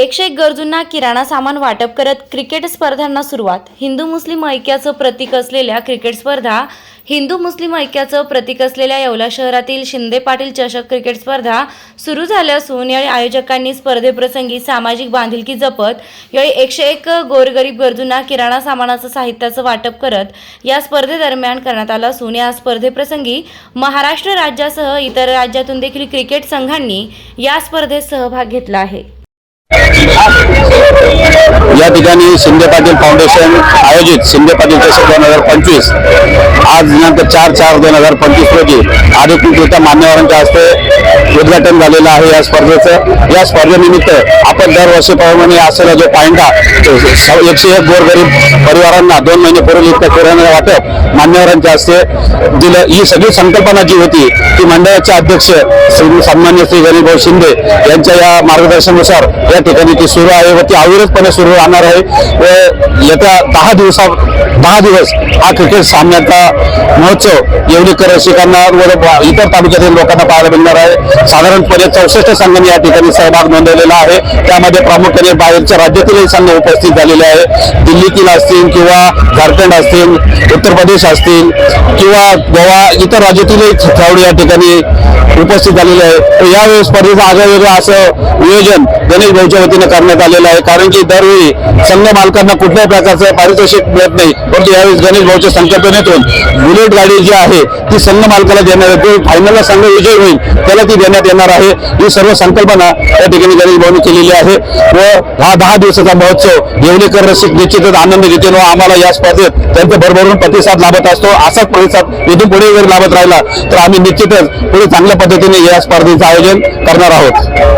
एकशे एक गरजूंना किराणा सामान वाटप करत क्रिकेट स्पर्धांना सुरुवात. हिंदू मुस्लिम ऐक्याचं प्रतीक असलेल्या क्रिकेट स्पर्धा हिंदू मुस्लिम ऐक्याचं प्रतीक असलेल्या येवला शहरातील शिंदे पाटील चषक क्रिकेट स्पर्धा सुरू झाल्या असून यावेळी आयोजकांनी स्पर्धेप्रसंगी सामाजिक बांधिलकी जपत यावेळी एकशे एक गोरगरीब गरजूंना किराणा सामानाचं साहित्याचं वाटप करत या स्पर्धेदरम्यान करण्यात आलं असून या स्पर्धेप्रसंगी महाराष्ट्र राज्यासह इतर राज्यातून देखील क्रिकेट संघांनी या स्पर्धेत सहभाग घेतला आहे. या ठिकाणी शिंदे पाटील फाउंडेशन आयोजित शिंदे पाटील चषक दोन हजार पंचवीस. आज दिनांक चार चार दोन हजार पंचवीस रोजी अधिकृतरित्या मान्यवरांच्या हस्ते उद्घाटन झालेलं आहे या स्पर्धेचं. या स्पर्धेनिमित्त आपण दरवर्षीप्रमाणे असलेला जो पायंडा स- एकशे एक गोरगरीब परिवारांना दोन महिने पूर्वी इतकं किराणा वाटप मान्यवरांच्या हस्ते दिलं. ही सगळी संकल्पना जी होती ती मंडळाचे अध्यक्ष श्री सन्मान्य श्री गणेशभाऊ शिंदे यांच्या या मार्गदर्शनानुसार या ठिकाणी ती सुरू आहे व ती अविरतपणे सुरू राहणार आहे. व येत्या दहा दिवसा दहा दिवस हा क्रिकेट सामन्याचा महोत्सव येवलीकर रसिकांना व इतर तालुक्यातील लोकांना पाहायला मिळणार आहे. साधारणपणे चौसष्ट संघांनी या ठिकाणी सहभाग नोंदवलेला आहे. त्यामध्ये प्रामुख्याने बाहेरच्या राज्यातीलही संघ उपस्थित झालेले आहे दिल्लीतील असतील किंवा झारखंड असतील उत्तर प्रदेश असतील किंवा गोवा इतर राज्यातीलही खेळाडू या ठिकाणी उपस्थित झालेले आहे तर यावेळी स्पर्धेचं आगळं असं नियोजन गणेश भाऊच्या वतीनं करण्यात आलेलं आहे. कारण की दरवेळी संघ मालकांना कुठल्याही प्रकारचं पारितोषिक मिळत नाही. परंतु यावेळेस गणेश भाऊच्या संकल्पनेतून बुलेट गाडी जी आहे ती संघ मालकाला देणार आहे फायनलला संघ विजय होईल त्याला ती करण्यात येणार आहे. ही सर्व संकल्पना या ठिकाणी गणेश भाऊनी केलेली आहे. व हा दहा दिवसाचा महोत्सव येवलेकर रसिक निश्चितच आनंद घेतील व आम्हाला या स्पर्धेत त्यांचा भरभरून प्रतिसाद लाभत असतो. असाच प्रतिसाद इथून पुढे जर लाभत राहिला तर आम्ही निश्चितच पुढे चांगल्या पद्धतीने या स्पर्धेचं आयोजन करणार आहोत.